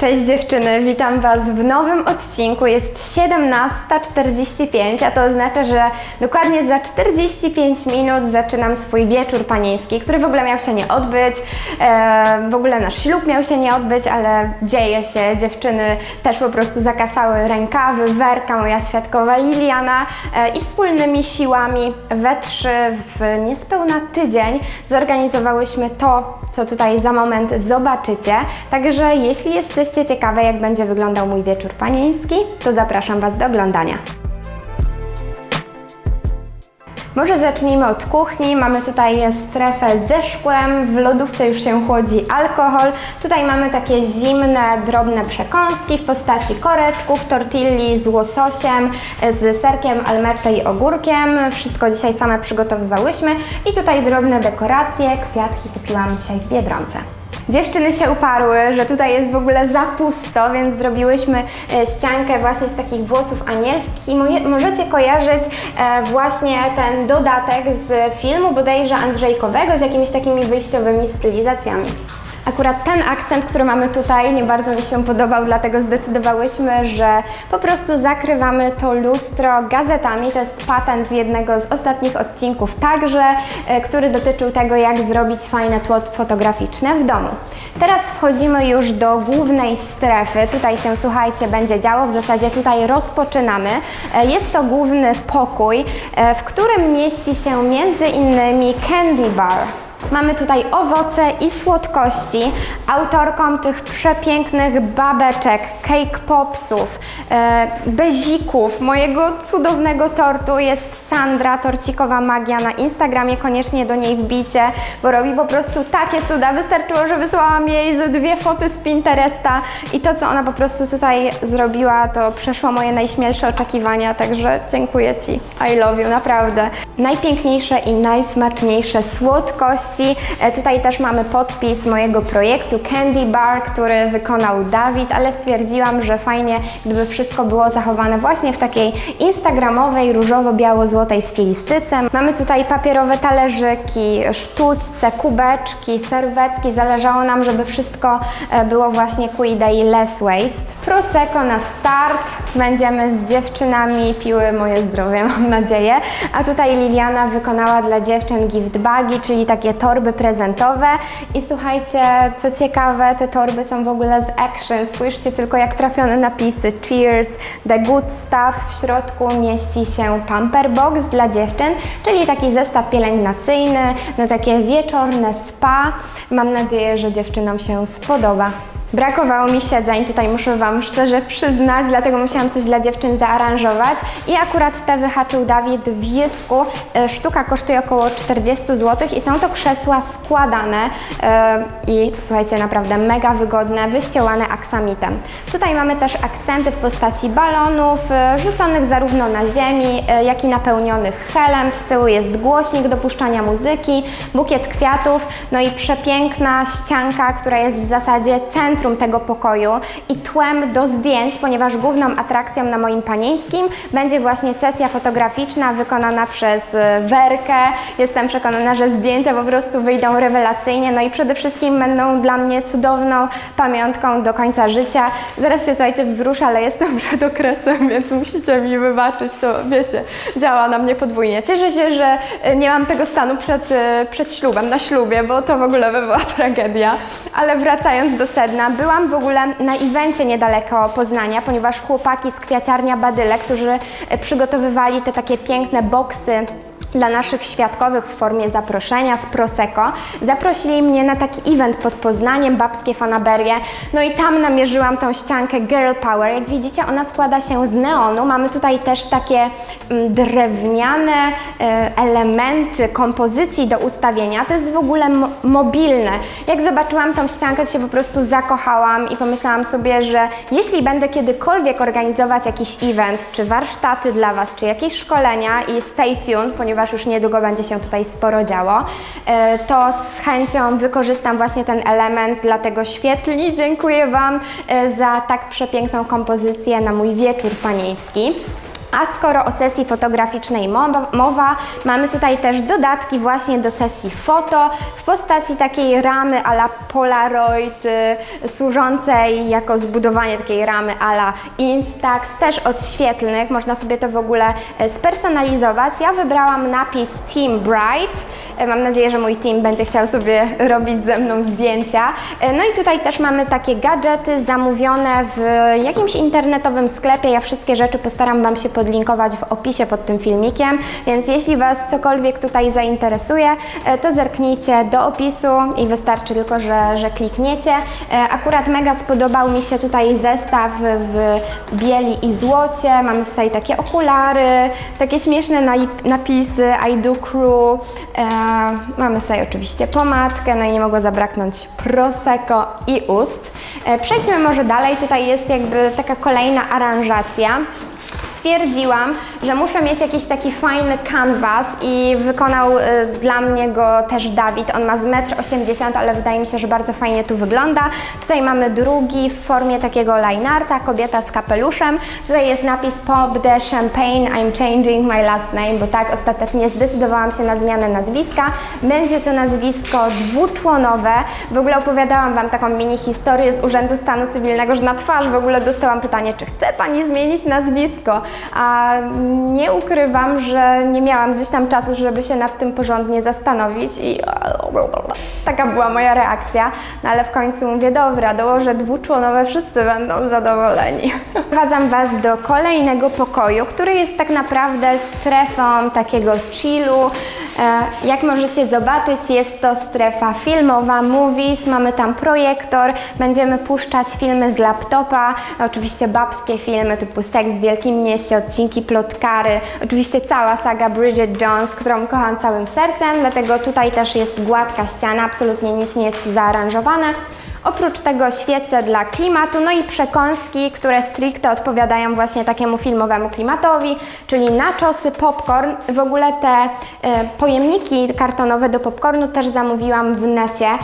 Cześć dziewczyny, witam Was w nowym odcinku. Jest 17.45, a to oznacza, że dokładnie za 45 minut zaczynam swój wieczór panieński, który w ogóle miał się nie odbyć. E, w ogóle nasz ślub miał się nie odbyć, ale dzieje się. Dziewczyny też po prostu zakasały rękawy, Werka, moja świadkowa Liliana e, i wspólnymi siłami we trzy w niespełna tydzień zorganizowałyśmy to, co tutaj za moment zobaczycie. Także jeśli jesteście ciekawe, jak będzie wyglądał mój wieczór panieński, to zapraszam Was do oglądania. Może zacznijmy od kuchni. Mamy tutaj strefę ze szkłem, w lodówce już się chłodzi alkohol. Tutaj mamy takie zimne, drobne przekąski w postaci koreczków, tortilli z łososiem, z serkiem almerte i ogórkiem. Wszystko dzisiaj same przygotowywałyśmy. I tutaj drobne dekoracje, kwiatki kupiłam dzisiaj w Biedronce. Dziewczyny się uparły, że tutaj jest w ogóle za pusto, więc zrobiłyśmy e, ściankę właśnie z takich włosów anielskich możecie kojarzyć e, właśnie ten dodatek z filmu bodajże Andrzejkowego z jakimiś takimi wyjściowymi stylizacjami. Akurat ten akcent, który mamy tutaj, nie bardzo mi się podobał, dlatego zdecydowałyśmy, że po prostu zakrywamy to lustro gazetami. To jest patent z jednego z ostatnich odcinków także, e, który dotyczył tego, jak zrobić fajne tło fotograficzne w domu. Teraz wchodzimy już do głównej strefy. Tutaj się, słuchajcie, będzie działo. W zasadzie tutaj rozpoczynamy. E, Jest to główny pokój, e, w którym mieści się między innymi candy bar. Mamy tutaj owoce i słodkości. Autorką tych przepięknych babeczek, cake popsów, e, bezików, mojego cudownego tortu jest Sandra, torcikowa magia na Instagramie. Koniecznie do niej wbicie, bo robi po prostu takie cuda. Wystarczyło, że wysłałam jej ze dwie foty z Pinteresta i to, co ona po prostu tutaj zrobiła, to przeszło moje najśmielsze oczekiwania, także dziękuję Ci. I love you, naprawdę. Najpiękniejsze i najsmaczniejsze słodkości. E, Tutaj też mamy podpis mojego projektu Candy Bar, który wykonał Dawid, ale stwierdziłam, że fajnie, gdyby wszystko było zachowane właśnie w takiej instagramowej, różowo-biało-złotej stylistyce. Mamy tutaj papierowe talerzyki, sztućce, kubeczki, serwetki. Zależało nam, żeby wszystko e, było właśnie ku idei less waste. Prosecco na start. Będziemy z dziewczynami piły moje zdrowie, mam nadzieję. A tutaj Liliana wykonała dla dziewczyn gift bagi, czyli takie torby prezentowe. I słuchajcie, co ciekawe, te torby są w ogóle z Action. Spójrzcie tylko, jak trafione napisy. Cheers, the good stuff. W środku mieści się pamper box dla dziewczyn, czyli taki zestaw pielęgnacyjny na takie wieczorne spa. Mam nadzieję, że dziewczynom się spodoba. Brakowało mi siedzeń, tutaj muszę Wam szczerze przyznać, dlatego musiałam coś dla dziewczyn zaaranżować i akurat te wyhaczył Dawid w Jesku. E, Sztuka kosztuje około 40 zł i są to krzesła składane e, i słuchajcie, naprawdę mega wygodne, wyścielane aksamitem. Tutaj mamy też akcenty w postaci balonów, e, rzuconych zarówno na ziemi, jak i napełnionych helem. Z tyłu jest głośnik do puszczania muzyki, bukiet kwiatów, no i przepiękna ścianka, która jest w zasadzie centrum tego pokoju i tłem do zdjęć, ponieważ główną atrakcją na moim panieńskim będzie właśnie sesja fotograficzna wykonana przez e, Werkę. Jestem przekonana, że zdjęcia po prostu wyjdą rewelacyjnie, no i przede wszystkim będą dla mnie cudowną pamiątką do końca życia. Zaraz się słuchajcie wzruszę, ale jestem przed okresem, więc musicie mi wybaczyć, to wiecie, działa na mnie podwójnie. Cieszę się, że e, nie mam tego stanu przed, e, przed ślubem, na ślubie, bo to w ogóle by była tragedia. Ale wracając do sedna, byłam w ogóle na evencie niedaleko Poznania, ponieważ chłopaki z kwiaciarnia Badyle, którzy e, przygotowywali te takie piękne boksy dla naszych świadkowych w formie zaproszenia z Prosecco. Zaprosili mnie na taki event pod Poznaniem, babskie fanaberie. No i tam namierzyłam tą ściankę Girl Power. Jak widzicie, ona składa się z neonu. Mamy tutaj też takie mm, drewniane e, elementy kompozycji do ustawienia. To jest w ogóle mo- mobilne. Jak zobaczyłam tą ściankę, to się po prostu zakochałam i pomyślałam sobie, że jeśli będę kiedykolwiek organizować jakiś event, czy warsztaty dla Was, czy jakieś szkolenia i stay tuned, ponieważ już niedługo będzie się tutaj sporo działo, e, to z chęcią wykorzystam właśnie ten element, dlatego świetli dziękuję Wam e, za tak przepiękną kompozycję na mój wieczór panieński. A skoro o sesji fotograficznej mowa, mamy tutaj też dodatki właśnie do sesji foto w postaci takiej ramy ala Polaroid, y, służącej jako zbudowanie takiej ramy ala Instax, też odświetlnych, można sobie to w ogóle e, spersonalizować. Ja wybrałam napis Team Bright, E, mam nadzieję, że mój team będzie chciał sobie robić ze mną zdjęcia. E, No i tutaj też mamy takie gadżety zamówione w jakimś internetowym sklepie. Ja wszystkie rzeczy postaram Wam się podlinkować w opisie pod tym filmikiem, więc jeśli Was cokolwiek tutaj zainteresuje, e, to zerknijcie do opisu i wystarczy tylko, że, że klikniecie. E, Akurat mega spodobał mi się tutaj zestaw w bieli i złocie. Mamy tutaj takie okulary, takie śmieszne napisy I do crew. E, mamy tutaj oczywiście pomadkę, no i nie mogło zabraknąć prosecco i ust. Przejdźmy może dalej. Tutaj jest jakby taka kolejna aranżacja stwierdziłam, że muszę mieć jakiś taki fajny canvas i wykonał y, dla mnie go też Dawid. On ma z 1,80 m, ale wydaje mi się, że bardzo fajnie tu wygląda. Tutaj mamy drugi w formie takiego linearta, kobieta z kapeluszem. Tutaj jest napis Pop the Champagne, I'm changing my last name, bo tak ostatecznie zdecydowałam się na zmianę nazwiska. Będzie to nazwisko dwuczłonowe. W ogóle opowiadałam Wam taką mini historię z Urzędu Stanu Cywilnego, że na twarz w ogóle dostałam pytanie, czy chce Pani zmienić nazwisko? A nie ukrywam, że nie miałam gdzieś tam czasu, żeby się nad tym porządnie zastanowić i taka była moja reakcja. No ale w końcu mówię, dobra, dołożę dwuczłonowe, wszyscy będą zadowoleni. Prowadzam Was do kolejnego pokoju, który jest tak naprawdę strefą takiego chillu. E, Jak możecie zobaczyć, jest to strefa filmowa, movies, mamy tam projektor, będziemy puszczać filmy z laptopa, oczywiście babskie filmy typu Seks w Wielkim Mieście, odcinki Plotkary, oczywiście cała saga Bridget Jones, którą kocham całym sercem, dlatego tutaj też jest gładka ściana, absolutnie nic nie jest tu zaaranżowane. Oprócz tego świece dla klimatu, no i przekąski, które stricte odpowiadają właśnie takiemu filmowemu klimatowi, czyli nachosy, popcorn. W ogóle te e, pojemniki kartonowe do popcornu też zamówiłam w necie. Em,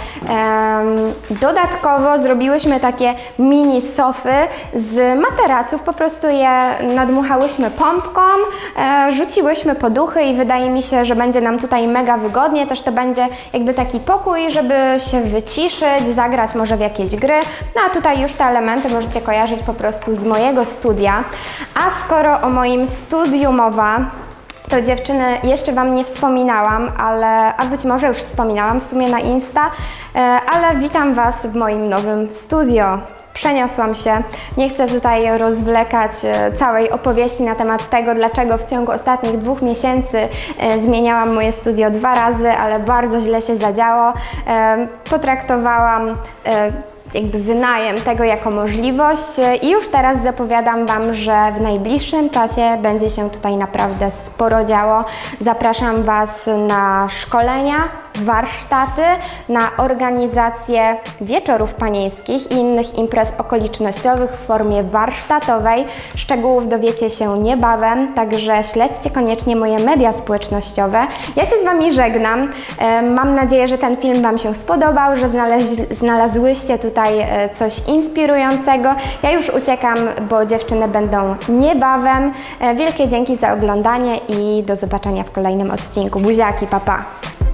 dodatkowo zrobiłyśmy takie mini sofy z materaców, po prostu je nadmuchałyśmy pompką, e, rzuciłyśmy poduchy i wydaje mi się, że będzie nam tutaj mega wygodnie. Też to będzie jakby taki pokój, żeby się wyciszyć, zagrać może w jakieś gry. No a tutaj już te elementy możecie kojarzyć po prostu z mojego studia. A skoro o moim studiu mowa, to dziewczyny jeszcze Wam nie wspominałam, ale, a być może już wspominałam w sumie na Insta, e, ale witam Was w moim nowym studio. Przeniosłam się. Nie chcę tutaj rozwlekać e, całej opowieści na temat tego, dlaczego w ciągu ostatnich dwóch miesięcy e, zmieniałam moje studio dwa razy, ale bardzo źle się zadziało. E, Potraktowałam jakby wynajem tego jako możliwość i już teraz zapowiadam Wam, że w najbliższym czasie będzie się tutaj naprawdę sporo działo. Zapraszam Was na szkolenia, warsztaty, na organizację wieczorów panieńskich i innych imprez okolicznościowych w formie warsztatowej. Szczegółów dowiecie się niebawem, także śledźcie koniecznie moje media społecznościowe. Ja się z Wami żegnam. E, Mam nadzieję, że ten film Wam się spodobał, że znalazłyście tutaj e, coś inspirującego. Ja już uciekam, bo dziewczyny będą niebawem. E, Wielkie dzięki za oglądanie i do zobaczenia w kolejnym odcinku. Buziaki, papa! Pa.